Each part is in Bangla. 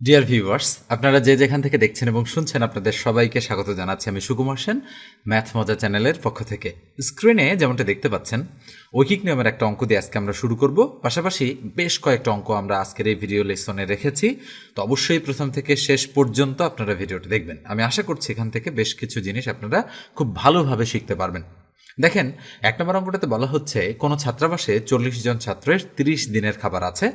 ডিয়ার ভিউয়ার্স আপনারা যে যেখান থেকে দেখছেন এবং শুনছেন, আপনাদের সবাইকে স্বাগত জানাচ্ছি আমি সুকুমার সেন, ম্যাথ মজা চ্যানেলের পক্ষ থেকে। স্ক্রিনে যেমনটা দেখতে পাচ্ছেন, ঐকিক নিয়মের একটা অঙ্ক দিয়ে আজকে আমরা শুরু করব। পাশাপাশি বেশ কয়েকটা অঙ্ক আমরা আজকের এই ভিডিও লেসনে রেখেছি। তো অবশ্যই প্রথম থেকে শেষ পর্যন্ত আপনারা ভিডিওটা দেখবেন। আমি আশা করছি এখান থেকে বেশ কিছু জিনিস আপনারা খুব ভালোভাবে শিখতে পারবেন। দেখেন, এক নম্বর অঙ্কটাতে বলা হচ্ছে, কোনো ছাত্রাবাসে চল্লিশ জন ছাত্রের তিরিশ দিনের খাবার আছে।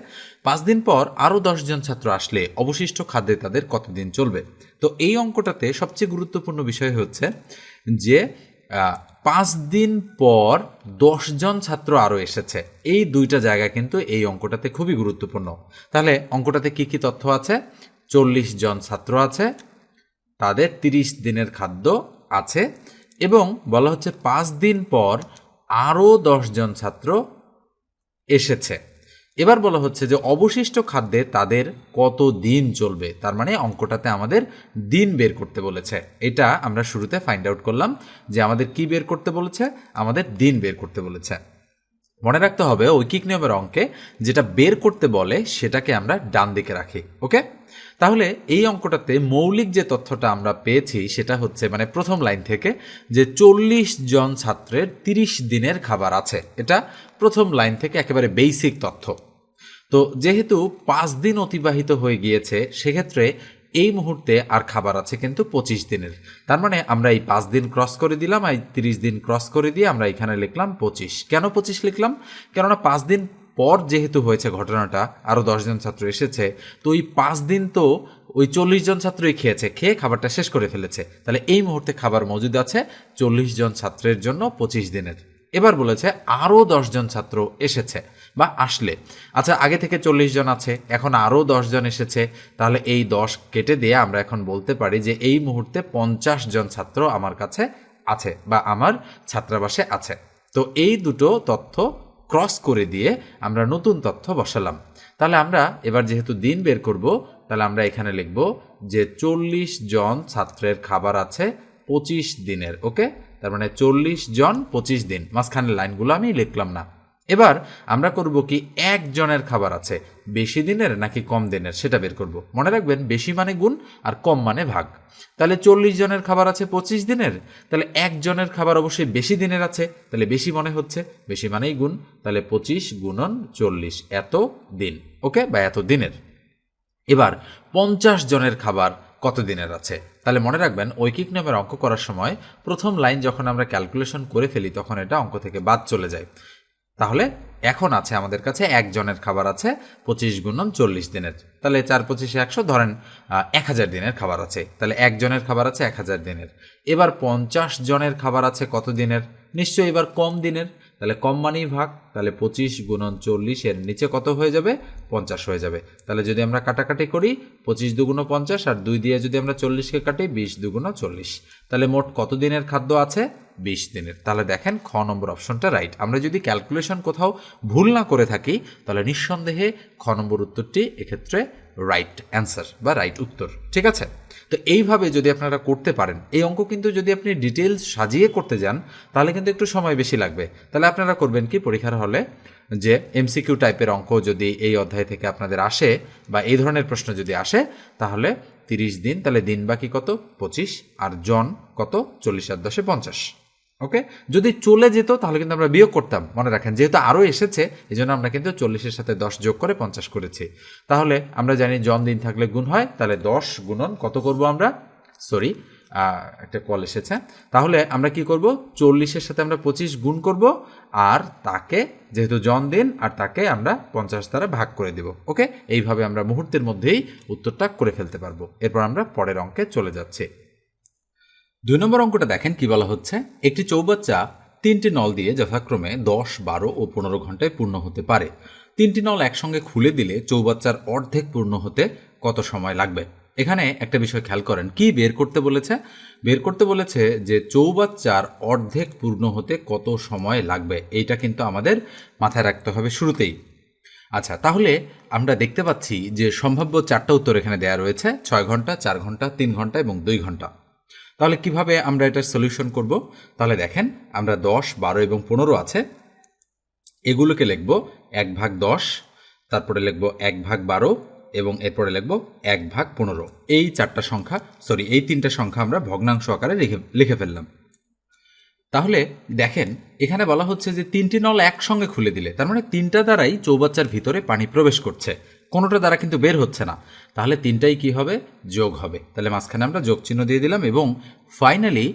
পাঁচ দিন পর আরও জন ছাত্র আসলে অবশিষ্ট খাদ্যে তাদের কতদিন চলবে? তো এই অঙ্কটাতে সবচেয়ে গুরুত্বপূর্ণ বিষয় হচ্ছে যে পাঁচ দিন পর জন ছাত্র আরও এসেছে। এই দুইটা জায়গা কিন্তু এই অঙ্কটাতে খুবই গুরুত্বপূর্ণ। তাহলে অঙ্কটাতে কি কি তথ্য আছে? চল্লিশ জন ছাত্র আছে, তাদের তিরিশ দিনের খাদ্য আছে। এবং বলা হচ্ছে পাঁচ দিন পর আরও জন ছাত্র এসেছে। এবার বলা হচ্ছে যে অবশিষ্ট খাদ্যে তাদের কত দিন চলবে, তার মানে অঙ্কটাতে আমাদের দিন বের করতে বলেছে। এটা আমরা শুরুতে ফাইন্ড আউট করলাম যে আমাদের কি বের করতে বলেছে, আমাদের দিন বের করতে বলেছে। মনে রাখতে হবে ঐকিক নিয়মের অঙ্কে যেটা বের করতে বলে সেটাকে আমরা ডান দিকে রাখি, ওকে? তাহলে এই অঙ্কটাতে মৌলিক যে তথ্যটা আমরা পেয়েছি, সেটা হচ্ছে মানে প্রথম লাইন থেকে যে চল্লিশ জন ছাত্রের তিরিশ দিনের খাবার আছে। এটা প্রথম লাইন থেকে একেবারে বেসিক তথ্য। তো যেহেতু পাঁচ দিন অতিবাহিত হয়ে গিয়েছে, সেক্ষেত্রে এই মুহূর্তে আর খাবার আছে কিন্তু পঁচিশ দিনের। তার মানে আমরা এই পাঁচ দিন ক্রস করে দিলাম এই তিরিশ দিন ক্রস করে দিয়ে আমরা এখানে লিখলাম পঁচিশ। কেন পঁচিশ লিখলাম? কেননা পাঁচ দিন পর যেহেতু হয়েছে ঘটনাটা আরও দশজন ছাত্র এসেছে, তো ওই পাঁচ দিন তো ওই চল্লিশ জন ছাত্রই খেয়েছে, খেয়ে খাবারটা শেষ করে ফেলেছে। তাহলে এই মুহূর্তে খাবার মজুদ আছে চল্লিশ জন ছাত্রের জন্য পঁচিশ দিনের। এবার বলেছে আরও দশজন ছাত্র এসেছে বা আসলে। আচ্ছা আগে থেকে চল্লিশ জন আছে, এখন আরও জন এসেছে, তাহলে এই দশ কেটে দিয়ে আমরা এখন বলতে পারি যে এই মুহূর্তে পঞ্চাশ জন ছাত্র আমার কাছে আছে বা আমার ছাত্রাবাসে আছে। তো এই দুটো তথ্য ক্রস করে দিয়ে আমরা নতুন তথ্য বসালাম। তাহলে আমরা এবার যেহেতু দিন বের করব, তাহলে আমরা এখানে লিখব যে চল্লিশ জন ছাত্রের খাবার আছে পঁচিশ দিনের, ওকে? তার মানে চল্লিশ জন পঁচিশ দিন। মাঝখানের লাইনগুলো আমি লিখলাম না। এবার আমরা করব কি একজনের খাবার আছে, বেশি দিনের নাকি কম দিনের, সেটা বের করব। মনে রাখবেন, বেশি মানে গুণ আর কম মানে ভাগ। তাহলে চল্লিশ জনের খাবার আছে পঁচিশ দিনের, তাহলে একজনের খাবার অবশ্যই বেশি দিনের আছে, তাহলে বেশি মনে হচ্ছে, বেশি মানেই গুণ, তাহলে পঁচিশ গুণন চল্লিশ, এত দিন, ওকে? বা এত দিনের। এবার পঞ্চাশ জনের খাবার কত দিনের আছে? তাহলে মনে রাখবেন, ঐকিক নিয়মের অঙ্ক করার সময় প্রথম লাইন যখন আমরা ক্যালকুলেশন করে ফেলি, তখন এটা অঙ্ক থেকে বাদ চলে যায়। তাহলে এখন আছে আমাদের কাছে একজনের খাবার আছে পঁচিশ গুণন চল্লিশ দিনের। তাহলে চার পঁচিশে একশো, ধরেন এক হাজার দিনের খাবার আছে। তাহলে একজনের খাবার আছে এক হাজার দিনের। এবার পঞ্চাশ জনের খাবার আছে কত দিনের? নিশ্চয়ই এবার কম দিনের। তাহলে কম মানেই ভাগ, তাহলে পঁচিশ গুণন চল্লিশের নিচে কত হয়ে যাবে? পঞ্চাশ হয়ে যাবে। তাহলে যদি আমরা কাটাকাটি করি, পঁচিশ দুগুণ পঞ্চাশ আর দুই দিয়ে যদি আমরা চল্লিশকে কাটি, বিশ দুগুণ চল্লিশ। তাহলে মোট কত দিনের খাদ্য আছে? বিশ দিনের। তাহলে দেখেন খ নম্বর অপশনটা রাইট আমরা যদি ক্যালকুলেশন কোথাও ভুল না করে থাকি, তাহলে নিঃসন্দেহে খ নম্বর উত্তরটি এক্ষেত্রে রাইট অ্যান্সার বা রাইট উত্তর। ঠিক আছে? তো এইভাবে যদি আপনারা করতে পারেন, এই অঙ্ক কিন্তু যদি আপনি ডিটেলস সাজিয়ে করতে যান, তাহলে কিন্তু একটু সময় বেশি লাগবে। তাহলে আপনারা করবেন কি, পরীক্ষার হলে যে এমসিকিউ টাইপের অঙ্ক যদি এই অধ্যায় থেকে আপনাদের আসে বা এই ধরনের প্রশ্ন যদি আসে, তাহলে তিরিশ দিন, তাহলে দিন বাকি কত? পঁচিশ, আর জন কত? চল্লিশ আর দশে পঞ্চাশ। ওকে? যদি চলে যেত, তাহলে কিন্তু আমরা বিয়োগ করতাম, মনে রাখেন। যেহেতু আরও এসেছে এই জন্য আমরা কিন্তু চল্লিশের সাথে দশ যোগ করে পঞ্চাশ করেছি। তাহলে আমরা জানি জন দিন থাকলে গুণ হয়, তাহলে দশ গুণন কত করব আমরা? সরি একটা কল এসেছে। তাহলে আমরা কি করব? চল্লিশের সাথে আমরা পঁচিশ গুণ করব, আর তাকে, যেহেতু জন দিন, আর তাকে আমরা পঞ্চাশ দ্বারা ভাগ করে দেব, ওকে? এইভাবে আমরা মুহূর্তের মধ্যেই উত্তরটা করে ফেলতে পারব। এরপর আমরা পরের অঙ্কে চলে যাচ্ছি। দুই নম্বর অঙ্কটা দেখেন কি বলা হচ্ছে? একটি চৌবাচ্চা তিনটি নল দিয়ে যথাক্রমে দশ, বারো ও পনেরো ঘন্টায় পূর্ণ হতে পারে। তিনটি নল একসঙ্গে খুলে দিলে চৌবাচ্চার অর্ধেক পূর্ণ হতে কত সময় লাগবে? এখানে একটা বিষয় খেয়াল করেন, কি বের করতে বলেছে? বের করতে বলেছে যে চৌবাচ্চার অর্ধেক পূর্ণ হতে কত সময় লাগবে? এইটা কিন্তু আমাদের মাথায় রাখতে হবে শুরুতেই। আচ্ছা তাহলে আমরা দেখতে পাচ্ছি যে সম্ভাব্য চারটা উত্তর এখানে দেওয়া রয়েছে, ছয় ঘণ্টা, চার ঘণ্টা, তিন ঘণ্টা এবং দুই ঘণ্টা। তাহলে কীভাবে আমরা এটার সলিউশন করব? তাহলে দেখেন, আমরা দশ, বারো এবং পনেরো আছে। এগুলোকে লিখব এক ভাগ দশ, তারপরে লিখব এক ভাগ বারো এবং এরপরে লিখব এক ভাগ পনেরো। এই চারটা সংখ্যা সরি এই তিনটা সংখ্যা আমরা ভগ্নাংশ আকারে লিখে লিখে ফেললাম। তাহলে দেখেন, এখানে বলা হচ্ছে যে তিনটি নল একসঙ্গে খুলে দিলে, তার মানে তিনটা দ্বারাই চৌবাচ্চার ভিতরে পানি প্রবেশ করছে। কোনোটা দ্বারা কিন্তু বের হচ্ছে না। তাহলে তিনটাই কি হবে? যোগ হবে। তাহলে মাঝখানে আমরা যোগ চিহ্ন দিয়ে দিলাম এবং ফাইনালি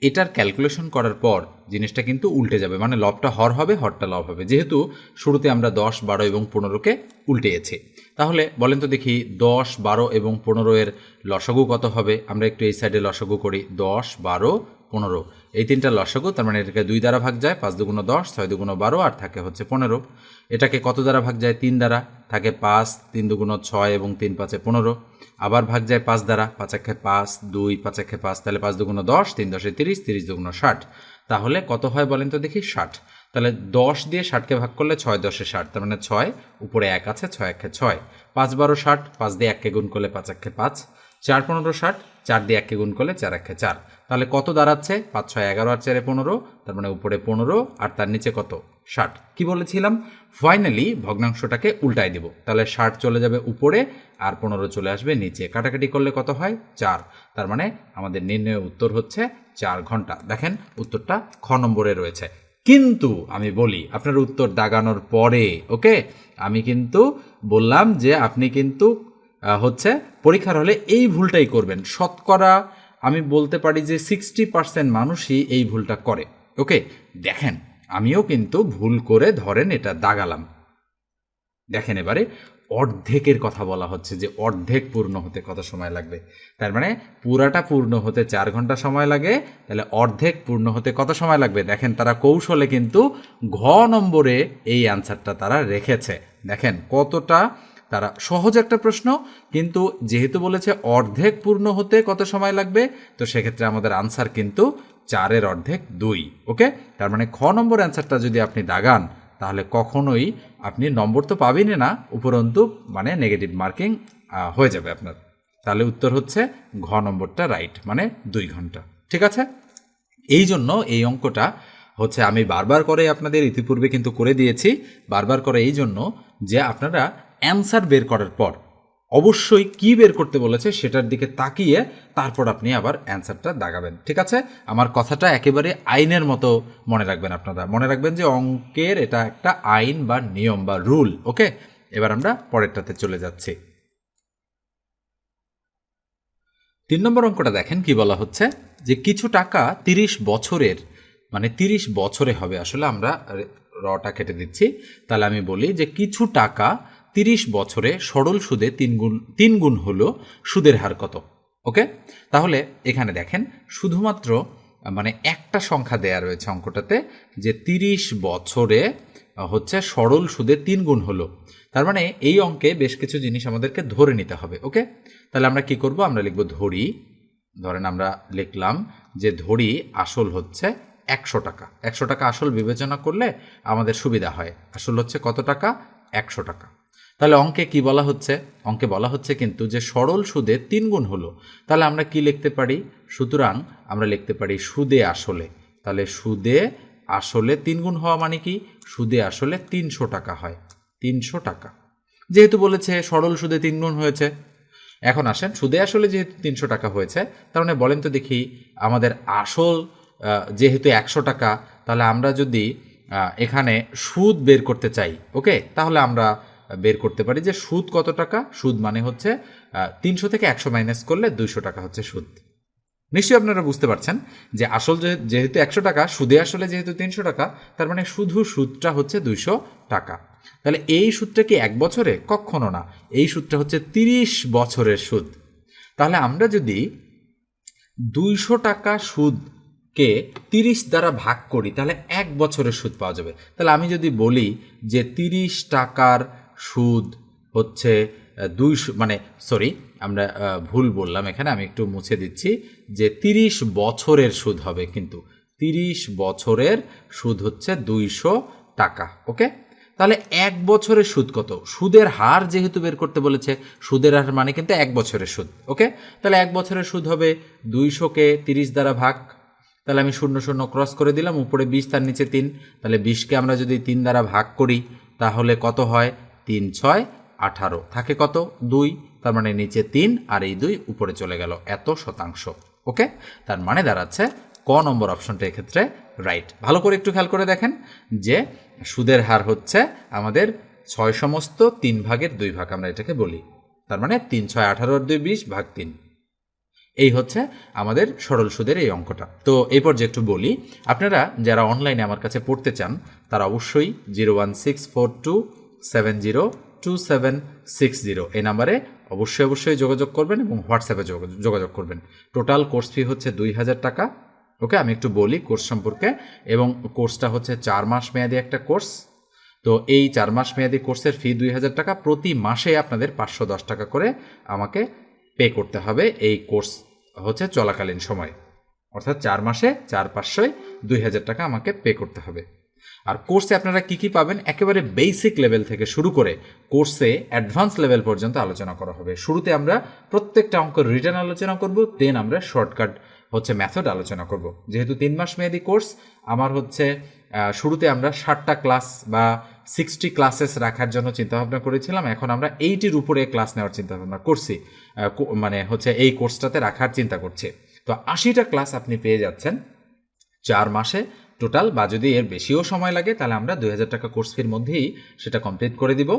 এটার ক্যালকুলেশন করার পর জিনিসটা কিন্তু উল্টে যাবে। মানে লবটা হর হবে, হরটা লব হবে। যেহেতু শুরুতে আমরা দশ, বারো এবং পনেরোকে উল্টেছি। তাহলে বলেন তো দেখি দশ, বারো এবং পনেরো এর লসাগু কত হবে? আমরা একটু এই সাইডে লসগু করি। দশ, বারো, পনেরো। এই তিনটা লসাগু, তার মানে এটাকে দুই দ্বারা ভাগ যায়, পাঁচ দুগুণ দশ, ছয় দুগুণ বারো, আর থাকে হচ্ছে পনেরো। এটাকে কত দ্বারা ভাগ যায়? তিন দ্বারা। থাকে পাঁচ, তিন দুগুণ ছয় এবং তিন পাঁচে পনেরো। আবার ভাগ যায় পাঁচ দ্বারা, পাঁচ একে পাঁচ, দুই, পাঁচ একে পাঁচ, তাহলে পাঁচ দুগুণ দশ, তিন দশে তিরিশ তিরিশ দুগুণ ষাট। তাহলে কত হয় বলেন তো দেখি? ষাট। তাহলে দশ দিয়ে ষাটকে ভাগ করলে ছয় দশে ষাট, তার মানে ছয়, উপরে এক আছে, ছয় একে ছয়। পাঁচ বারো ষাট, পাঁচ দিয়ে এককে গুণ করলে পাঁচ একে পাঁচ। চার পনেরো ষাট চার দিয়ে এককে গুণ করলে চার একে চার। তাহলে কত দাঁড়াচ্ছে? পাঁচ, ছয়, এগারো আর চারে পনেরো, তার মানে উপরে পনেরো আর তার নিচে কত? ষাট। কি বলেছিলাম? ফাইনালি ভগ্নাংশটাকে উল্টাই দিব। তাহলে ষাট চলে যাবে উপরে আর পনেরো চলে আসবে নিচে। কাটাকাটি করলে কত হয়? চার। তার মানে আমাদের নির্ণয় উত্তর হচ্ছে চার ঘণ্টা। দেখেন, উত্তরটা খ নম্বরে রয়েছে। কিন্তু আমি বলি, আপনার উত্তর দাগানোর পরে, ওকে? আমি কিন্তু বললাম যে আপনি কিন্তু হচ্ছে পরীক্ষার হলে এই ভুলটাই করবেন। শতকরা আমি বলতে পারি যে সিক্সটি পার্সেন্ট মানুষই এই ভুলটা করে। ওকে দেখেন, আমিও কিন্তু ভুল করে ধরেন এটা দাগালাম। দেখেন এবারে, অর্ধেকের কথা বলা হচ্ছে যে অর্ধেক পূর্ণ হতে কত সময় লাগবে? তার মানে পুরাটা পূর্ণ হতে চার ঘণ্টা সময় লাগে, তাহলে অর্ধেক পূর্ণ হতে কত সময় লাগবে? দেখেন, তারা কৌশলে কিন্তু ঘ নম্বরে এই অ্যান্সারটা তারা রেখেছে। দেখেন, কতটা তারা সহজ একটা প্রশ্ন, কিন্তু যেহেতু বলেছে অর্ধেক পূর্ণ হতে কত সময় লাগবে, তো সেক্ষেত্রে আমাদের আনসার কিন্তু চারের অর্ধেক দুই ওকে তার মানে খ নম্বর অ্যান্সারটা যদি আপনি দাগান, তাহলে কখনোই আপনি নম্বর তো পাবেনই না, উপরন্তু মানে নেগেটিভ মার্কিং হয়ে যাবে আপনার। তাহলে উত্তর হচ্ছে ঘ নম্বরটা রাইট মানে দুই ঘণ্টা, ঠিক আছে? এই জন্য এই অঙ্কটা হচ্ছে আমি বারবার করে আপনাদের ইতিপূর্বে কিন্তু করে দিয়েছি, বারবার করে এই জন্য যে আপনারা অ্যান্সার বের করার পর। অবশ্যই কি বের করতে বলেছে সেটার দিকে তাকিয়ে তারপর আপনি আবার অ্যান্সারটা দাগাবেন, ঠিক আছে? আমার কথাটা একেবারে আইনের মতো মনে রাখবেন আপনারা। মনে রাখবেন যে অঙ্কের এটা একটা আইন বা নিয়ম বা রুল, ওকে? এবার আমরা পরেরটাতে চলে যাচ্ছি। তিন নম্বর অঙ্কটা দেখেন কি বলা হচ্ছে? যে কিছু টাকা তিরিশ বছরের মানে তিরিশ বছরে হবে। আসলে আমরা রটা কেটে দিচ্ছি। তাহলে আমি বলি যে কিছু টাকা তিরিশ বছরে সরল সুদে তিন গুণ তিন গুণ হলো সুদের হার কত? ওকে? তাহলে এখানে দেখেন, শুধুমাত্র মানে একটা সংখ্যা দেয়া রয়েছে অঙ্কটাতে, যে তিরিশ বছরে হচ্ছে সরল সুদে তিন গুণ হলো। তার মানে এই অঙ্কে বেশ কিছু জিনিস আমাদেরকে ধরে নিতে হবে, ওকে? তাহলে আমরা কি করব? আমরা লিখব ধরি। ধরেন আমরা লিখলাম যে ধরি আসল হচ্ছে একশো টাকা। একশো টাকা আসল বিবেচনা করলে আমাদের সুবিধা হয়। আসল হচ্ছে কত টাকা? একশো টাকা। তাহলে অঙ্কে কি বলা হচ্ছে? অঙ্কে বলা হচ্ছে কিন্তু যে সরল সুদে তিন গুণ হলো। তাহলে আমরা কি লিখতে পারি? সুতরাং আমরা লিখতে পারি সুদে আসলে। তাহলে সুদে আসলে তিন গুণ হওয়া মানে কি? সুদে আসলে তিনশো টাকা হয়। তিনশো টাকা। যেহেতু বলেছে সরল সুদে তিন গুণ হয়েছে। এখন আসেন, সুদে আসলে যেহেতু তিনশো টাকা হয়েছে, তার মানে বলেন তো দেখি আমাদের আসল যেহেতু একশো টাকা, তাহলে আমরা যদি এখানে সুদ বের করতে চাই, ওকে? তাহলে আমরা বের করতে পারি যে সুদ কত টাকা? সুদ মানে হচ্ছে তিনশো থেকে একশো মাইনাস করলে দুইশো টাকা হচ্ছে সুদ। নিশ্চয়ই আপনারা বুঝতে পারছেন যে আসল যেহেতু একশো টাকা, সুদে আসলে যেহেতু তিনশো টাকা, তার মানে শুধু সুদটা হচ্ছে দুইশো টাকা। তাহলে এই সুদটা কি এক বছরে? কখনো না। এই সুদটা হচ্ছে তিরিশ বছরের সুদ। তাহলে আমরা যদি দুইশো টাকা সুদকে তিরিশ দ্বারা ভাগ করি, তাহলে এক বছরের সুদ পাওয়া যাবে। তাহলে আমি যদি বলি যে তিরিশ টাকার সুদ হচ্ছে দুইশো মানে সরি আমরা ভুল বললাম এখানে, আমি একটু মুছে দিচ্ছি, যে তিরিশ বছরের সুদ হবে কিন্তু। তিরিশ বছরের সুদ হচ্ছে দুইশো টাকা, ওকে? তাহলে এক বছরের সুদ কত? সুদের হার যেহেতু বের করতে বলেছে, সুদের হার মানে কিন্তু এক বছরের সুদ, ওকে? তাহলে এক বছরের সুদ হবে দুইশোকে তিরিশ দ্বারা ভাগ, তাহলে আমি শূন্য শূন্য ক্রস করে দিলাম, উপরে বিশ, তার নিচে তিন, তাহলে বিশকে আমরা যদি তিন দ্বারা ভাগ করি, তাহলে কত হয়? তিন, ছয়, আঠারো। থাকে কত? দুই। তার মানে নিচে তিন আর এই দুই উপরে চলে গেল এত শতাংশ। ওকে? তার মানে দাঁড়াচ্ছে ক নম্বর অপশনটা এক্ষেত্রে রাইট। ভালো করে একটু খেয়াল করে দেখেন যে সুদের হার হচ্ছে আমাদের ছয় সমস্ত তিন ভাগের দুই ভাগ আমরা এটাকে বলি। তার মানে তিন, ছয় আঠারোর দুই, বিশ ভাগ তিন। এই হচ্ছে আমাদের সরল সুদের এই অঙ্কটা। তো এই পর্যায়ে একটু বলি, আপনারা যারা অনলাইনে আমার কাছে পড়তে চান, তারা অবশ্যই zero one six four two seven zero two seven six zero এই নাম্বারে অবশ্যই অবশ্যই যোগাযোগ করবেন এবং হোয়াটসঅ্যাপে যোগাযোগ- করবেন। টোটাল কোর্স ফি হচ্ছে দুই হাজার টাকা। ওকে আমি একটু বলি কোর্স সম্পর্কে। এবং কোর্সটা হচ্ছে চার মাস মেয়াদি একটা কোর্স তো এই চার মাস মেয়াদি কোর্সের ফি দুই হাজার টাকা। প্রতি মাসে আপনাদের পাঁচশো দশ টাকা করে আমাকে পে করতে হবে। এই কোর্স হচ্ছে চলাকালীন সময়। অর্থাৎ চার মাসে চার পাঁচশোয় দুই হাজার টাকা আমাকে পে করতে হবে। আর কোর্সে আপনারা কি কি পাবেন? একেবারে বেসিক লেভেল থেকে শুরু করে কোর্সে অ্যাডভান্স লেভেল পর্যন্ত আলোচনা করা হবে। শুরুতে আমরা প্রত্যেকটা অঙ্কের রিটার্ন আলোচনা করব দেন আমরা শর্টকাট হচ্ছে মেথড আলোচনা করব। যেহেতু তিন মাস মেয়াদি কোর্স আমার হচ্ছে শুরুতে আমরা ষাটটা ক্লাস বা সিক্সটি ক্লাসেস রাখার জন্য চিন্তাভাবনা করেছিলাম। এখন আমরা এইটির উপরে ক্লাস নেওয়ার চিন্তাভাবনা করছি। মানে হচ্ছে এই কোর্সটাতে রাখার চিন্তা করছি। তো আশিটা ক্লাস আপনি পেয়ে যাচ্ছেন চার মাসে। টোটাল বা যদি এর বেশিও সময় লাগে, তাহলে আমরা দুই হাজার টাকা কোর্স ফির মধ্যেই সেটা কমপ্লিট করে দিব।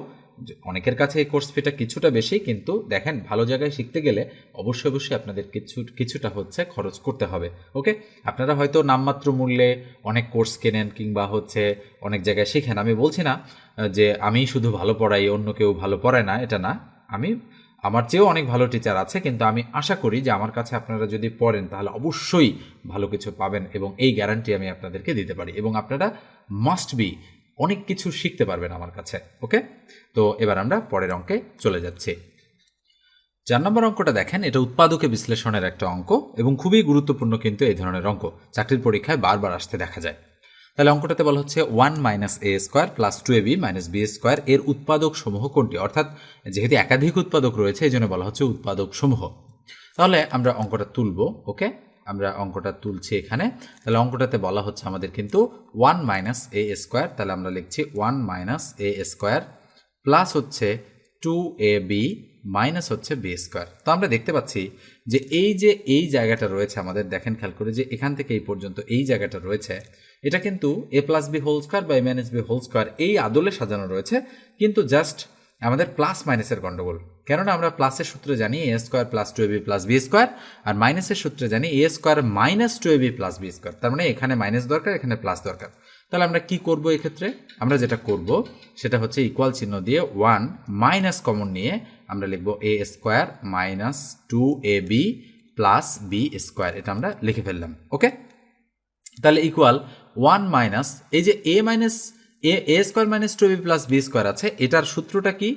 অনেকের কাছে এই কোর্স ফিটা কিছুটা বেশি, কিন্তু দেখেন, ভালো জায়গায় শিখতে গেলে অবশ্যই অবশ্যই আপনাদের কিছু, কিছুটা হচ্ছে খরচ করতে হবে ওকে আপনারা হয়তো নামমাত্র মূল্যে অনেক কোর্স কেনেন, কিংবা হচ্ছে অনেক জায়গায় শিখেন। আমি বলছি না যে আমি শুধু ভালো পড়াই, অন্য কেউ ভালো পড়ায় না, এটা না। আমি আমার চেয়েও অনেক ভালো টিচার আছে, কিন্তু আমি আশা করি যে আমার কাছে আপনারা যদি পড়েন, তাহলে অবশ্যই ভালো কিছু পাবেন এবং এই গ্যারান্টি আমি আপনাদেরকে দিতে পারি এবং আপনারা মাস্ট বি অনেক কিছু শিখতে পারবেন আমার কাছে ওকে তো এবার আমরা পরের অঙ্কে চলে যাচ্ছি। চার নম্বর অঙ্কটা দেখেন, এটা উৎপাদকে বিশ্লেষণের একটা অঙ্ক এবং খুবই গুরুত্বপূর্ণ কিন্তু এই ধরনের অঙ্ক। চাকরির পরীক্ষায় বারবার আসতে দেখা যায়। তাহলে অঙ্কটাতে বলা হচ্ছে one minus A square plus two A B minus B square এর উৎপাদক সমূহ কোনটি? অর্থাৎ যেহেতু একাধিক উৎপাদক রয়েছে, এই জন্য বলা হচ্ছে উৎপাদক সমূহ। তাহলে আমরা অঙ্কটা তুলব, ওকে? আমরা অঙ্কটা তুলছি এখানে। তাহলে অঙ্কটাতে বলা হচ্ছে আমাদের কিন্তু ওয়ান মাইনাস এ স্কোয়ার তাহলে আমরা লিখছি one minus A square plus হচ্ছে টু এ বি মাইনাস হচ্ছে বি স্কোয়ার তো আমরা দেখতে পাচ্ছি যে এই যে এই জায়গাটা রয়েছে আমাদের, দেখেন খেয়াল করে যে এখান থেকে এই পর্যন্ত এই জায়গাটা রয়েছে এটা কিন্তু A plus B whole square বা A minus B whole square এই আদলে সাজানো রয়েছে, কিন্তু জাস্ট আমাদের প্লাস মাইনাসের গন্ডগোল। কেননা আমরা প্লাসের সূত্রে জানি A square plus two A B plus B square আর মাইনাসের সূত্রে জানি A square minus two A B plus B square তার মানে এখানে মাইনাস দরকার, এখানে প্লাস দরকার। তাহলে আমরা কি করব এক্ষেত্রে? আমরা যেটা করব, সেটা হচ্ছে ইকুয়াল চিহ্ন দিয়ে ওয়ান মাইনাস কমন নিয়ে আমরা লিখব A square minus two A B plus B square এটা আমরা লিখে ফেললাম ওকে তাহলে ইকুয়াল ওয়ান মাইনাস, এই যে A minus, A A square minus two B plus B square আছে, এটার সূত্রটা কি?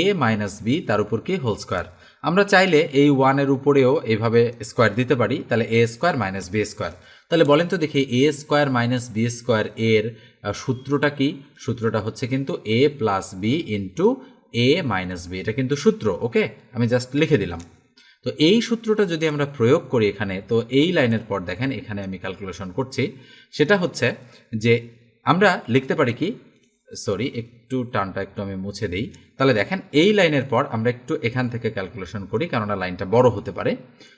এ মাইনাস বি তার উপর কি? Whole square. আমরা চাইলে এই ওয়ানের উপরেও এইভাবে স্কোয়ার দিতে পারি, তাহলে A square minus B square. তাহলে বলেন তো দেখি, A square minus B square এর সূত্রটা কি? সূত্রটা হচ্ছে কিন্তু A plus B into A minus B, এটা কিন্তু সূত্র, ওকে? আমি জাস্ট লিখে দিলাম। তো এই সূত্রটা যদি আমরা প্রয়োগ করি এখানে, তো এই লাইনের পর দেখেন এখানে আমি ক্যালকুলেশন করছি, সেটা হচ্ছে যে আমরা লিখতে পারি কি সরি একটু টানটা একটু আমি মুছে দিই। তাহলে দেখেন এই লাইনের পর আমরা একটু এখান থেকে ক্যালকুলেশন করি, কেননা লাইনটা বড় হতে পারে।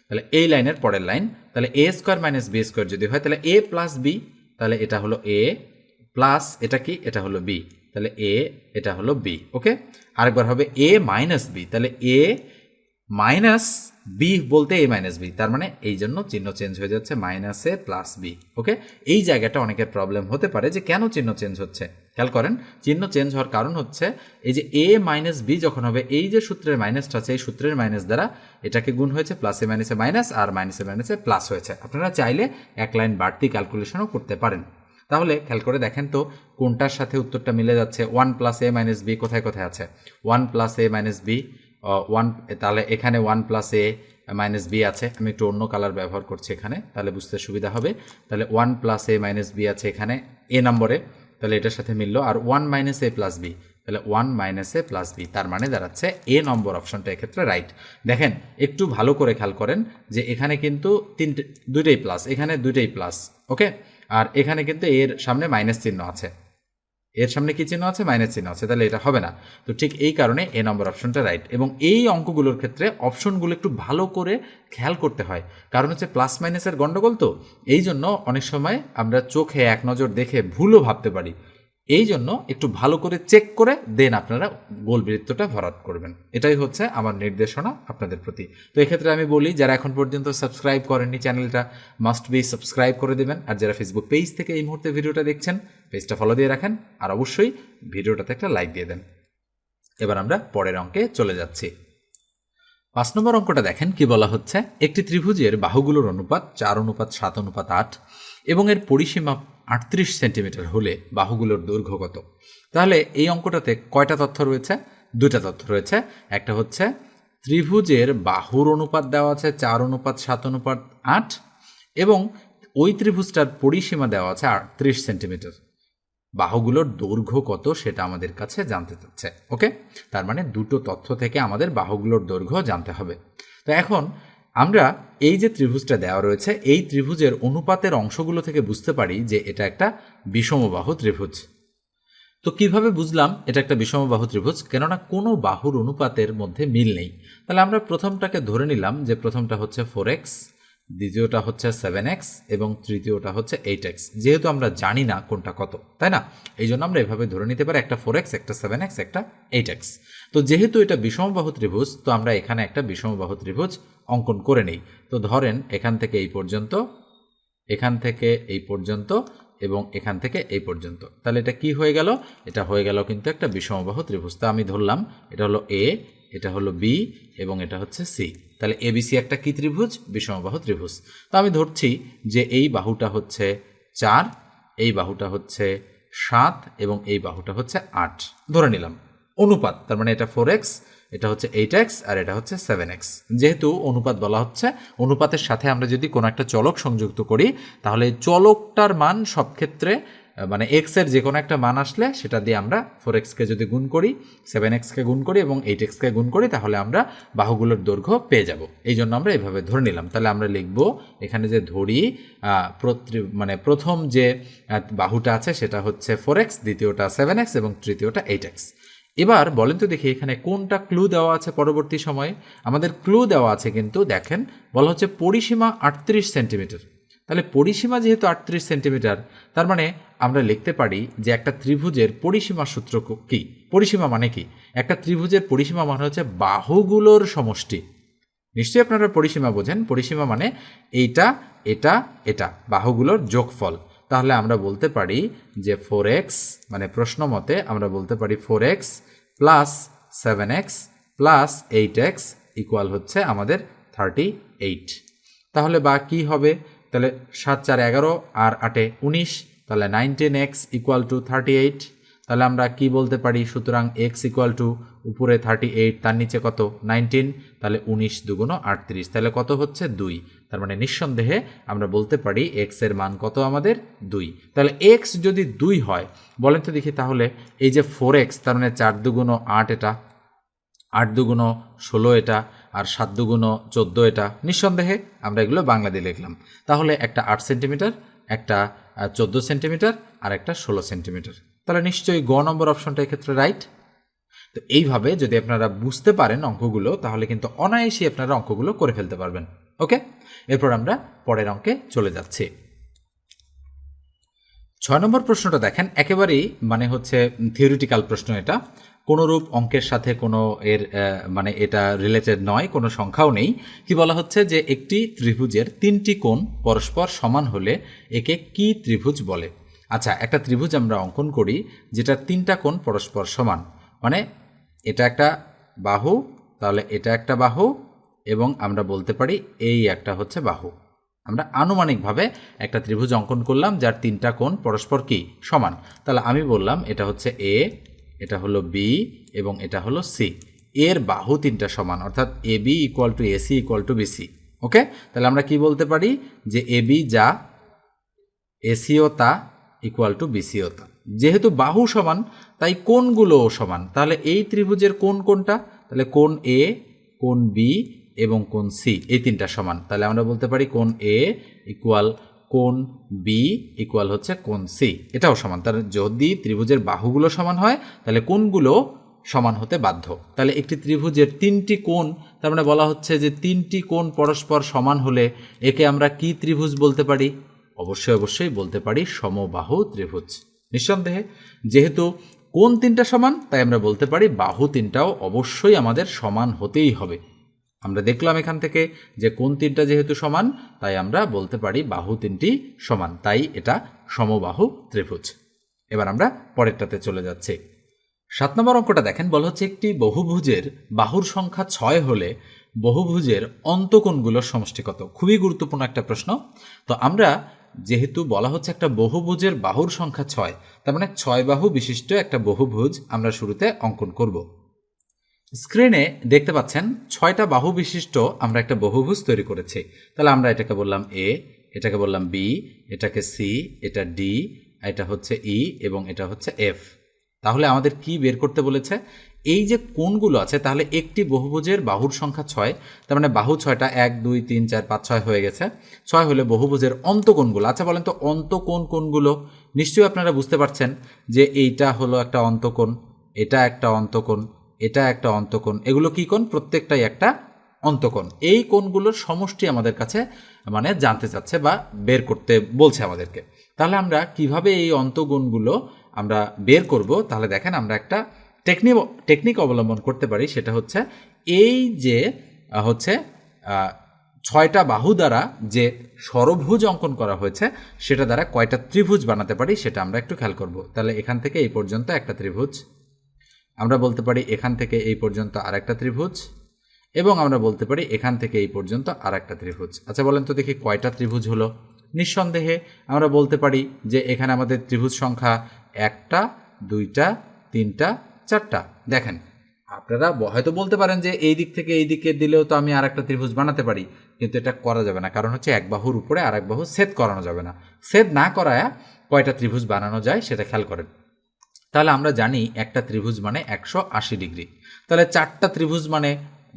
তাহলে এই লাইনের পরের লাইন, তাহলে A square minus B square যদি হয়, তাহলে এ প্লাস বি তাহলে এটা হলো এ প্লাস এটা কি, এটা হলো বি তাহলে এ এটা হলো বি ওকে আরেকবার হবে এ মাইনাস বি তাহলে এ মাইনাস বি বলতে এ মাইনাস বি তার মানে এই জন্য চিহ্ন চেঞ্জ হয়ে যাচ্ছে minus A plus B okay এই জায়গাটা অনেকের প্রবলেম হতে পারে যে কেন চিহ্ন চেঞ্জ হচ্ছে। খেয়াল করেন, চিহ্ন চেঞ্জ হওয়ার কারণ হচ্ছে এই যে এ মাইনাস বি যখন হবে, এই যে সূত্রের মাইনাসটা আছে, এই সূত্রের মাইনাস দ্বারা এটাকে গুণ হয়েছে প্লাস প্লাসে মাইনাসে মাইনাস আর মাইনাসে মাইনাসে প্লাস হয়েছে। আপনারা চাইলে এক লাইন বাড়তি ক্যালকুলেশনও করতে পারেন। তাহলে খেয়াল করে দেখেন তো কোনটার সাথে উত্তরটা মিলে যাচ্ছে। One plus A minus B কোথায় কোথায় আছে? One plus A minus B one তাহলে এখানে one plus A minus B আছে। আমি একটু অন্য কালার ব্যবহার করছি এখানে, তাহলে বুঝতে সুবিধা হবে। তাহলে one plus A minus B আছে এখানে এ। নম্বরে তাহলে এটার সাথে মিললো। আর one minus A plus B তাহলে one minus A plus B তার মানে দাঁড়াচ্ছে এ নম্বর অপশনটা এক্ষেত্রে রাইট দেখেন, একটু ভালো করে খেয়াল করেন যে এখানে কিন্তু তিনটে, দুইটাই প্লাস এখানে দুইটাই প্লাস ওকে আর এখানে কিন্তু এর সামনে মাইনাস চিহ্ন আছে। এর সামনে কি চিহ্ন আছে? মাইনাস চিহ্ন আছে। তাহলে এটা হবে না। তো ঠিক এই কারণে এ নম্বর অপশনটা রাইট এবং এই অঙ্কগুলোর ক্ষেত্রে অপশনগুলো একটু ভালো করে খেয়াল করতে হয়। কারণ হচ্ছে প্লাস মাইনাসের গণ্ডগোল তো। এই জন্য অনেক সময় আমরা চোখে এক নজর দেখে ভুলও ভাবতে পারি। এই জন্য একটু ভালো করে চেক করে দেন আপনারা গোল বৃত্তটা ভরাট করবেন। এটাই হচ্ছে আমার নির্দেশনা আপনাদের প্রতি। তো এক্ষেত্রে আমি বলি, যারা এখন পর্যন্ত সাবস্ক্রাইব করেননি চ্যানেলটা মাস্ট বি সাবস্ক্রাইব করে দেবেন। আর যারা ফেসবুক পেজ থেকে এই মুহূর্তে ভিডিওটা দেখছেন পেজটা ফলো দিয়ে রাখেন। আর অবশ্যই ভিডিওটাতে একটা লাইক দিয়ে দেন। এবার আমরা পরের অঙ্কে চলে যাচ্ছি। পাঁচ নম্বর অঙ্কটা দেখেন কি বলা হচ্ছে? একটি ত্রিভুজের বাহুগুলোর অনুপাত চার, অনুপাত সাত, অনুপাত আট এবং এর পরিসীমা আটত্রিশ সেন্টিমিটার হলে বাহুগুলোর দৈর্ঘ্য কত? তাহলে এই অঙ্কটাতে কয়টা তথ্য রয়েছে? দুটা তথ্য রয়েছে। একটা হচ্ছে ত্রিভুজের বাহুর অনুপাত দেওয়া আছে, চার অনুপাত, সাত অনুপাত, আট, এবং ওই ত্রিভুজটার পরিসীমা দেওয়া আছে আটত্রিশ সেন্টিমিটার। বাহুগুলোর দৈর্ঘ্য কত সেটা আমাদের কাছে জানতে চাচ্ছে, ওকে? তার মানে দুটো তথ্য থেকে আমাদের বাহুগুলোর দৈর্ঘ্য জানতে হবে। তো এখন আমরা এই যে ত্রিভুজটা দেওয়া রয়েছে, এই ত্রিভুজের অনুপাতের অংশগুলো থেকে বুঝতে পারি যে এটা একটা বিষমবাহু ত্রিভুজ। তো কীভাবে বুঝলাম এটা একটা বিষমবাহু ত্রিভুজ? কেননা কোনো বাহুর অনুপাতের মধ্যে মিল নেই। তাহলে আমরা প্রথমটাকে ধরে নিলাম যে প্রথমটা হচ্ছে ফোর এক্স, দ্বিতীয়টা হচ্ছে সেভেন এক্স এবং তৃতীয়টা হচ্ছে এইট এক্স। যেহেতু আমরা জানি না কোনটা কত, তাই না? এই জন্য আমরা এভাবে ধরে নিতে পারি, একটা ফোর এক্স, একটা সেভেন এক্স, একটা এইট এক্স। তো যেহেতু এটা বিষমবাহু ত্রিভুজ, তো আমরা এখানে একটা বিষমবাহু ত্রিভুজ অঙ্কন করে নেই। তো ধরেন এখান থেকে এই পর্যন্ত, এখান থেকে এই পর্যন্ত এবং এখান থেকে এই পর্যন্ত। তাহলে এটা কি হয়ে গেল? এটা হয়ে গেল কিন্তু একটা বিষমবাহু ত্রিভুজ। তা আমি ধরলাম, এটা হলো এ এটা হলো বি এবং এটা হচ্ছে সি তাহলে এবিসি একটা কি ত্রিভুজ? বিষমবাহু ত্রিভুজ। তো আমি ধরছি যে এই বাহুটা হচ্ছে চার, এই বাহুটা হচ্ছে সাত এবং এই বাহুটা হচ্ছে আট। ধরে নিলাম। অনুপাত, তার মানে এটা ফোর এক্স এটা হচ্ছে এইট এক্স আর এটা হচ্ছে সেভেন এক্স যেহেতু অনুপাত বলা হচ্ছে, অনুপাতের সাথে আমরা যদি কোনো একটা চলক সংযুক্ত করি, তাহলে চলকটার মান সব ক্ষেত্রে মানে এক্সের যে কোনো একটা মান আসলে সেটা দিয়ে আমরা ফোর এক্সকে যদি গুণ করি সেভেন এক্সকে গুণ করি এবং এইট এক্সকে গুণ করি, তাহলে আমরা বাহুগুলোর দৈর্ঘ্য পেয়ে যাব। এই জন্য আমরা এভাবে ধরে নিলাম। তাহলে আমরা লিখব, এখানে যে ধরি মানে প্রথম যে বাহুটা আছে সেটা হচ্ছে ফোর এক্স দ্বিতীয়টা সেভেন এক্স এবং তৃতীয়টা এইট এক্স এবার বলেন তো দেখি এখানে কোনটা ক্লু দেওয়া আছে পরবর্তী সময়ে? আমাদের ক্লু দেওয়া আছে কিন্তু, দেখেন, বলা হচ্ছে পরিসীমা আটত্রিশ সেন্টিমিটার তাহলে পরিসীমা যেহেতু আটত্রিশ সেন্টিমিটার তার মানে আমরা লিখতে পারি যে একটা ত্রিভুজের পরিসীমা সূত্র ক- পরিসীমা মানে কি? একটা ত্রিভুজের পরিসীমা মানে হচ্ছে বাহুগুলোর সমষ্টি। নিশ্চয়ই আপনারা পরিসীমা বোঝেন। পরিসীমা মানে এইটা, এটা এটা, বাহুগুলোর যোগফল। তাহলে আমরা বলতে পারি যে ফোর এক্স মানে প্রশ্ন মতে আমরা বলতে পারি four X plus seven X plus eight X equal হচ্ছে আমাদের থার্টি এইট তাহলে বা কি হবে? তাহলে সাত চার এগারো আর আটে উনিশ, তাহলে nineteen X equal to thirty eight তাহলে আমরা কি বলতে পারি? সুতরাং এক্স ইকুয়াল টু উপরে থার্টি এইট তার নিচে কত? নাইনটিন তাহলে উনিশ দুগুণ আটত্রিশ। তাহলে কত হচ্ছে? দুই। তার মানে নিঃসন্দেহে আমরা বলতে পারি এক্সের মান কত আমাদের? দুই। তাহলে এক্স যদি দুই হয়, বলেন তো দেখি তাহলে, এই যে ফোর এক্স তার মানে চার দুগুণ আট এটা, আট দুগুণ ষোলো এটা, আর সাত দুগুণ চোদ্দ এটা, নিঃসন্দেহে আমরা এগুলো বাংলা দিয়ে লিখলাম। তাহলে একটা আট সেন্টিমিটার একটা চোদ্দ সেন্টিমিটার আর একটা ষোলো সেন্টিমিটার তাহলে নিশ্চয়ই গ নম্বর অপশনটা এক্ষেত্রে রাইট তো এইভাবে যদি আপনারা বুঝতে পারেন অঙ্কগুলো, তাহলে কিন্তু অনায়াসই আপনারা অঙ্কগুলো করে ফেলতে পারবেন। ওকে? এরপর আমরা পরের অঙ্কে চলে যাচ্ছি। ছয় নম্বর প্রশ্নটা দেখেন, একেবারেই মানে হচ্ছে থিওরিটিক্যাল প্রশ্ন এটা। কোনোরূপ অঙ্কের সাথে কোনো এর মানে এটা রিলেটেড নয়, কোনো সংখ্যাও নেই। কি বলা হচ্ছে যে একটি ত্রিভুজের তিনটি কোণ পরস্পর সমান হলে একে কি ত্রিভুজ বলে? আচ্ছা একটা ত্রিভুজ আমরা অঙ্কন করি যেটার তিনটা কোণ পরস্পর সমান। মানে এটা একটা বাহু, তাহলে এটা একটা বাহু, এবং আমরা বলতে পারি এই একটা হচ্ছে বাহু। আমরা আনুমানিকভাবে একটা ত্রিভুজ অঙ্কন করলাম যার তিনটা কোণ পরস্পর কি? সমান। তাহলে আমি বললাম এটা হচ্ছে এ এটা হলো বি এবং এটা হলো সি এর বাহু তিনটা সমান, অর্থাৎ A B equal to AC equal to BC okay তাহলে আমরা কি বলতে পারি? যে এ বি যা এসিও তা ইকুয়াল টু বিসিও তা। যেহেতু বাহু সমান, তাই কোণগুলোও সমান। তাহলে এই ত্রিভুজের কোন কোনটা তাহলে কোন এ কোন বি এবং কোন সি এই তিনটা সমান। তাহলে আমরা বলতে পারি কোন এ ইকুয়াল কোন বি ইকুয়াল হচ্ছে কোন সি এটাও সমান। তার যদি ত্রিভুজের বাহুগুলো সমান হয়, তাহলে কোনগুলো সমান হতে বাধ্য। তাহলে একটি ত্রিভুজের তিনটি কোণ, তার মানে বলা হচ্ছে যে তিনটি কোণ পরস্পর সমান হলে একে আমরা কি ত্রিভুজ বলতে পারি? অবশ্যই অবশ্যই বলতে পারি সমবাহু ত্রিভুজ। নিঃসন্দেহে, যেহেতু কোন তিনটা সমান, তাই আমরা বলতে পারি বাহু তিনটাও অবশ্যই আমাদের সমান হতেই হবে। আমরা দেখলাম এখান থেকে যে কোন তিনটা যেহেতু সমান, তাই আমরা বলতে পারি বাহু তিনটি সমান। তাই এটা সমবাহু ত্রিভুজ। এবার আমরা পরেরটাতে চলে যাচ্ছি। সাত নম্বর অঙ্কটা দেখেন, বলা হচ্ছে একটি বহুভুজের বাহুর সংখ্যা ছয় হলে বহুভুজের অন্তকোণগুলোর সমষ্টি কত খুবই গুরুত্বপূর্ণ একটা প্রশ্ন। তো আমরা যেহেতু বলা হচ্ছে একটা বহুভুজের বাহুর সংখ্যা ছয়, তার মানে ছয় বাহু বিশিষ্ট একটা বহুভুজ আমরা শুরুতে অঙ্কন করব। স্ক্রিনে দেখতে পাচ্ছেন ছয়টা বাহু বিশিষ্ট আমরা একটা বহুভুজ তৈরি করেছি। তাহলে আমরা এটাকে বললাম এ এটাকে বললাম বি এটাকে সি এটা ডি এটা হচ্ছে ই এবং এটা হচ্ছে এফ তাহলে আমাদের কি বের করতে বলেছে? এই যে কোণগুলো আছে, তাহলে একটি বহুভুজের বাহুর সংখ্যা ছয়, তার মানে বাহু ছয়টা এক, দুই, তিন, চার, পাঁচ, ছয় হয়ে গেছে। ছয় হলে বহুভুজের অন্তকোণগুলো। আচ্ছা বলেন তো, অন্তকোণ কোণগুলো, নিশ্চয়ই আপনারা বুঝতে পারছেন যে এইটা হলো একটা অন্তকোণ, এটা একটা অন্তকোণ, এটা একটা অন্তকোণ। এগুলো কি কোণ? প্রত্যেকটাই একটা অন্তকোণ। এই কোণগুলোর সমষ্টি আমাদের কাছে মানে জানতে চাচ্ছে বা বের করতে বলছে আমাদেরকে। তাহলে আমরা কীভাবে এই অন্তগুণগুলো আমরা বের করব? তাহলে দেখেন আমরা একটা টেকনিক টেকনিক অবলম্বন করতে পারি সেটা হচ্ছে এই যে হচ্ছে ছয়টা বাহু দ্বারা যে সরভুজ অঙ্কন করা হয়েছে, সেটা দ্বারা কয়টা ত্রিভুজ বানাতে পারি সেটা আমরা একটু খেয়াল করব। তাহলে এখান থেকে এই পর্যন্ত একটা ত্রিভুজ, আমরা বলতে পারি এখান থেকে এই পর্যন্ত আর একটা ত্রিভুজ, এবং আমরা বলতে পারি এখান থেকে এই পর্যন্ত আর একটা ত্রিভুজ। আচ্ছা বলেন তো দেখি কয়টা ত্রিভুজ হলো? নিঃসন্দেহে আমরা বলতে পারি যে এখানে আমাদের ত্রিভুজ সংখ্যা একটা, দুইটা, তিনটা চারটা। দেখেন, আপনারা হয়তো বলতে পারেন যে এই দিক থেকে এই দিকে দিলেও তো আমি আর একটা ত্রিভুজ বানাতে পারি, কিন্তু এটা করা যাবে না। কারণ হচ্ছে এক বাহুর উপরে আর এক বাহু সেদ করানো যাবে না। সেদ না করায় কয়টা ত্রিভুজ বানানো যায় সেটা খেয়াল করেন। তাহলে আমরা জানি একটা ত্রিভুজ মানে একশো আশি ডিগ্রি। তাহলে চারটা ত্রিভুজ মানে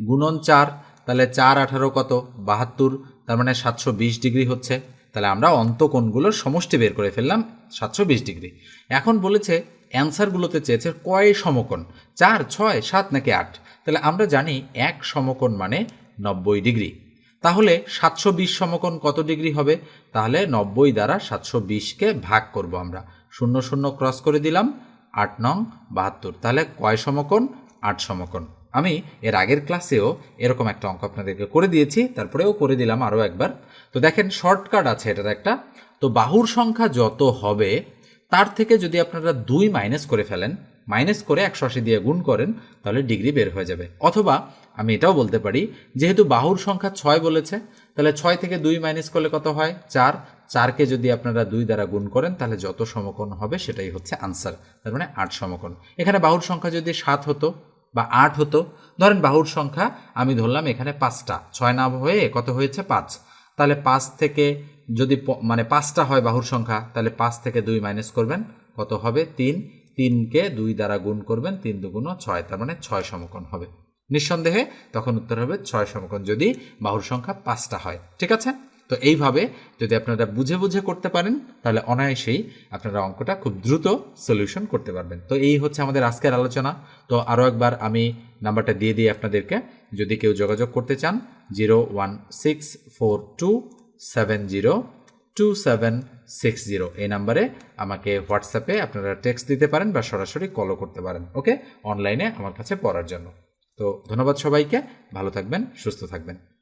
গুণন চার, তাহলে চার আঠারো কত? বাহাত্তর, তার মানে সাতশো বিশ ডিগ্রি হচ্ছে। তাহলে আমরা অন্তকোণগুলোর সমষ্টি বের করে ফেললাম সাতশো বিশ ডিগ্রি। এখন বলেছে অ্যান্সারগুলোতে চেয়েছে কয় সমকোণ? চার, ছয়, সাত নাকি আট? তাহলে আমরা জানি এক সমকোণ মানে নব্বই ডিগ্রি। তাহলে সাতশো বিশ সমকোণ কত ডিগ্রি হবে? তাহলে নব্বই দ্বারা সাতশো বিশকে ভাগ করব আমরা। শূন্য শূন্য ক্রস করে দিলাম, আট নং, বাহাত্তর। তাহলে কয় সমকোণ? আট সমকোণ। আমি এর আগের ক্লাসেও এরকম একটা অঙ্ক আপনাদেরকে করে দিয়েছি, তারপরেও করে দিলাম আরও একবার। তো দেখেন শর্টকাট আছে এটার একটা। তো বাহুর সংখ্যা যত হবে তার থেকে যদি আপনারা দুই মাইনাস করে ফেলেন মাইনাস করে একশো আশি দিয়ে গুণ করেন, তাহলে ডিগ্রি বের হয়ে যাবে। অথবা আমি এটাও বলতে পারি, যেহেতু বাহুর সংখ্যা ছয় বলেছে, তাহলে ছয় থেকে দুই মাইনাস করলে কত হয়? চার। চারকে যদি আপনারা দুই দ্বারা গুণ করেন, তাহলে যত সমকোণ হবে সেটাই হচ্ছে আনসার তার মানে আট সমকোণ। এখানে বাহুর সংখ্যা যদি সাত হতো বা আট হতো, ধরেন বাহুর সংখ্যা আমি ধরলাম এখানে পাঁচটা, ছয় না হয়ে কত হয়েছে? পাঁচ। তাহলে পাঁচ থেকে যদি মানে পাঁচটা হয় বাহুর সংখ্যা, তাহলে পাঁচ থেকে দুই মাইনাস করবেন। কত হবে? তিন। তিনকে দুই দ্বারা গুণ করবেন, তিন দুগুণ ছয়, তার মানে ছয় সমকোণ হবে। নিঃসন্দেহে তখন উত্তর হবে ছয় সমকোণ যদি বাহুর সংখ্যা পাঁচটা হয়। ঠিক আছে? তো এইভাবে যদি আপনারা বুঝে বুঝে করতে পারেন, তাহলে অনায়াসেই আপনারা অঙ্কটা খুব দ্রুত সলিউশন করতে পারবেন। তো এই হচ্ছে আমাদের আজকের আলোচনা। তো আরও একবার আমি নাম্বারটা দিয়ে দিই আপনাদেরকে। যদি কেউ যোগাযোগ করতে চান, zero one six four two seven zero two seven six zero এই নাম্বারে আমাকে হোয়াটসঅ্যাপে আপনারা টেক্সট দিতে পারেন বা সরাসরি কলও করতে পারেন ওকে অনলাইনে আমার কাছে পড়ার জন্য। তো ধন্যবাদ সবাইকে, ভালো থাকবেন, সুস্থ থাকবেন।